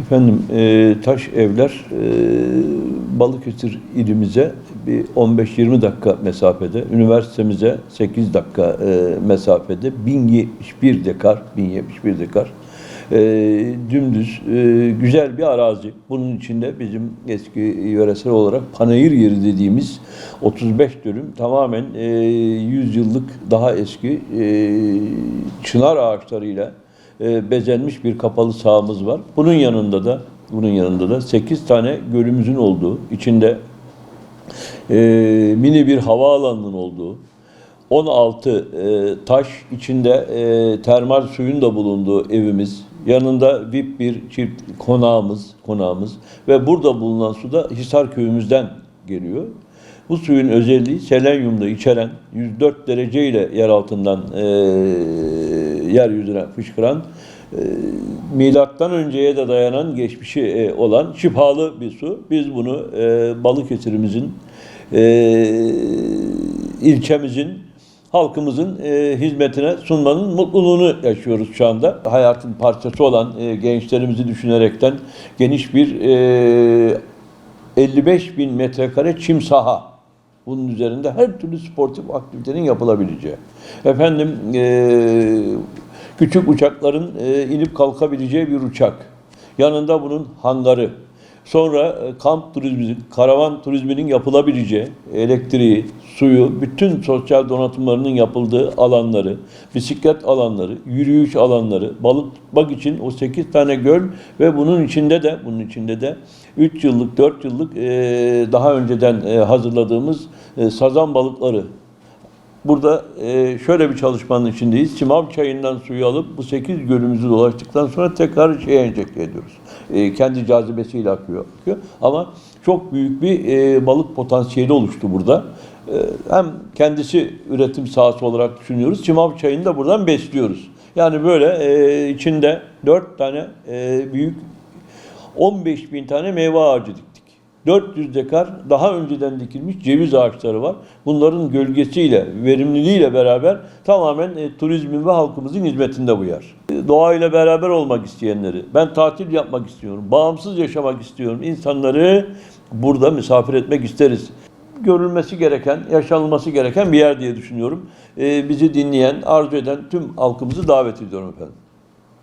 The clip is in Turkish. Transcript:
Efendim e, taş evler e, Balıkesir ilimize bir 15-20 dakika mesafede, üniversitemize 8 dakika e, mesafede 1071 dekar, 1071 dekar e, dümdüz e, güzel bir arazi. Bunun içinde bizim eski yöresel olarak panayır yeri dediğimiz 35 dönüm tamamen e, 100 yıllık daha eski e, çınar ağaçlarıyla e, bezenmiş bir kapalı sahamız var. Bunun yanında da bunun yanında da 8 tane gölümüzün olduğu, içinde e, mini bir havaalanının olduğu, 16 e, taş içinde e, termal suyun da bulunduğu evimiz, yanında VIP bir çift konağımız, konağımız ve burada bulunan su da Hisar köyümüzden geliyor. Bu suyun özelliği selenyumda içeren 104 derece ile yer altından e, yeryüzüne fışkıran e, milattan önceye de dayanan geçmişi e, olan şifalı bir su. Biz bunu e, Balıkesir'imizin e, ilçemizin halkımızın hizmetine sunmanın mutluluğunu yaşıyoruz şu anda. Hayatın parçası olan gençlerimizi düşünerekten geniş bir e, 55 bin metrekare çim saha. Bunun üzerinde her türlü sportif aktivitenin yapılabileceği. Efendim e, küçük uçakların e, inip kalkabileceği bir uçak. Yanında bunun hangarı. Sonra e, kamp turizmi, karavan turizminin yapılabileceği, elektriği, suyu, bütün sosyal donatımlarının yapıldığı alanları, bisiklet alanları, yürüyüş alanları, balık tutmak için o 8 tane göl ve bunun içinde de bunun içinde de 3 yıllık, 4 yıllık e, daha önceden e, hazırladığımız e, sazan balıkları Burada e, şöyle bir çalışmanın içindeyiz. Çimav çayından suyu alıp bu 8 gölümüzü dolaştıktan sonra tekrar şeye enjekte ediyoruz. E, kendi cazibesiyle akıyor, akıyor. Ama çok büyük bir e, balık potansiyeli oluştu burada. E, hem kendisi üretim sahası olarak düşünüyoruz. Çimav çayını da buradan besliyoruz. Yani böyle e, içinde 4 tane e, büyük 15 bin tane meyve ağacı diktik. 400 dekar daha önceden dikilmiş ceviz ağaçları var. Bunların gölgesiyle, verimliliğiyle beraber tamamen e, turizmin ve halkımızın hizmetinde bu yer. E, doğayla beraber olmak isteyenleri, ben tatil yapmak istiyorum, bağımsız yaşamak istiyorum. İnsanları burada misafir etmek isteriz. Görülmesi gereken, yaşanılması gereken bir yer diye düşünüyorum. E, bizi dinleyen, arzu eden tüm halkımızı davet ediyorum efendim.